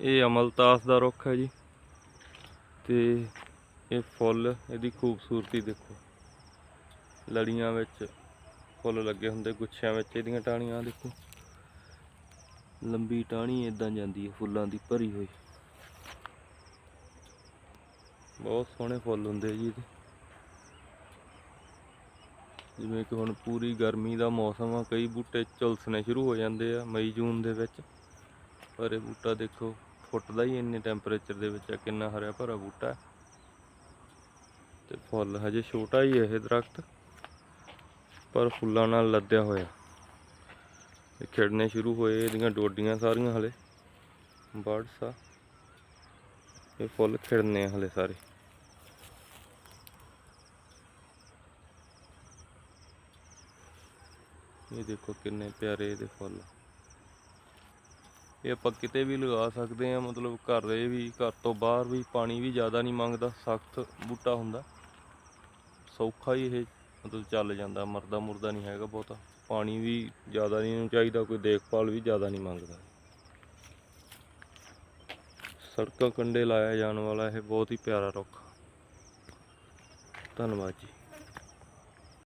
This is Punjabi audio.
ਇਹ ਅਮਲਤਾਸ ਦਾ ਰੁੱਖ ਹੈ ਜੀ। ਤੇ ਇਹ ਫੁੱਲ, ਇਹਦੀ ਖੂਬਸੂਰਤੀ ਦੇਖੋ। ਲੜੀਆਂ ਵਿੱਚ ਫੁੱਲ ਲੱਗੇ ਹੁੰਦੇ, ਗੁੱਛਿਆਂ ਵਿੱਚ ਇਹਦੀਆਂ ਟਾਹਣੀਆਂ ਦੇਖੋ। ਲੰਬੀ ਟਾਹਣੀ ਇਦਾਂ ਜਾਂਦੀ ਹੈ, ਫੁੱਲਾਂ ਦੀ ਭਰੀ ਹੋਈ। ਬਹੁਤ ਸੋਹਣੇ ਫੁੱਲ ਹੁੰਦੇ ਜੀ ਇਹਦੇ। ਜਿਵੇਂ ਕਿ ਹੁਣ ਪੂਰੀ ਗਰਮੀ ਦਾ ਮੌਸਮ ਆ, ਕਈ ਬੂਟੇ ਝੁਲਸਣੇ ਸ਼ੁਰੂ ਹੋ ਜਾਂਦੇ ਆ ਮਈ ਜੂਨ ਦੇ ਵਿੱਚ। ਪਰ ਇਹ ਬੂਟਾ ਦੇਖੋ। ਫੁੱਟਦਾ ਹੀ ਇੰਨੇ ਟੈਂਪਰੇਚਰ ਦੇ ਵਿੱਚ ਆ, ਕਿੰਨਾ ਹਰਿਆ ਭਰਾ ਬੂਟਾ ਹੈ। ਤੇ ਫੁੱਲ ਹਜੇ ਛੋਟਾ ਹੀ ਇਹ ਦਰਖਤ, ਪਰ ਫੁੱਲਾਂ ਨਾਲ ਲੱਦਿਆ ਹੋਇਆ। ਇਹ ਖਿੜਨੇ ਸ਼ੁਰੂ ਹੋਏ, ਇਹਦੀਆਂ ਡੋਡੀਆਂ ਸਾਰੀਆਂ ਹਲੇ ਬਰਡਸ ਆ ਇਹ ਫੁੱਲ ਖਿੜਨੇ ਆ ਹਲੇ ਸਾਰੇ। ਇਹ ਦੇਖੋ ਕਿੰਨੇ ਪਿਆਰੇ ਇਹਦੇ ਫੁੱਲ। ਇਹ ਆਪਾਂ ਕਿਤੇ ਵੀ ਲਗਾ ਸਕਦੇ ਆ ਮਤਲਬ ਘਰ ਦੇ ਵੀ, ਘਰ ਤੋਂ ਬਾਹਰ ਵੀ ਪਾਣੀ ਵੀ ਜ਼ਿਆਦਾ ਨਹੀਂ ਮੰਗਦਾ, ਸਖਤ ਬੂਟਾ ਹੁੰਦਾ। ਸੌਖਾ ਹੀ ਇਹ, ਮਤਲਬ ਚੱਲ ਜਾਂਦਾ, ਮਰਦਾ ਮੁਰਦਾ ਨਹੀਂ ਹੈਗਾ ਬਹੁਤਾ। ਪਾਣੀ ਵੀ ਜ਼ਿਆਦਾ ਨਹੀਂ ਇਹਨੂੰ ਚਾਹੀਦਾ, ਕੋਈ ਦੇਖਭਾਲ ਵੀ ਜ਼ਿਆਦਾ ਨਹੀਂ ਮੰਗਦਾ। ਸੜਕਾਂ ਕੰਡੇ ਲਾਇਆ ਜਾਣ ਵਾਲਾ ਇਹ ਬਹੁਤ ਹੀ ਪਿਆਰਾ ਰੁੱਖ। ਧੰਨਵਾਦ ਜੀ।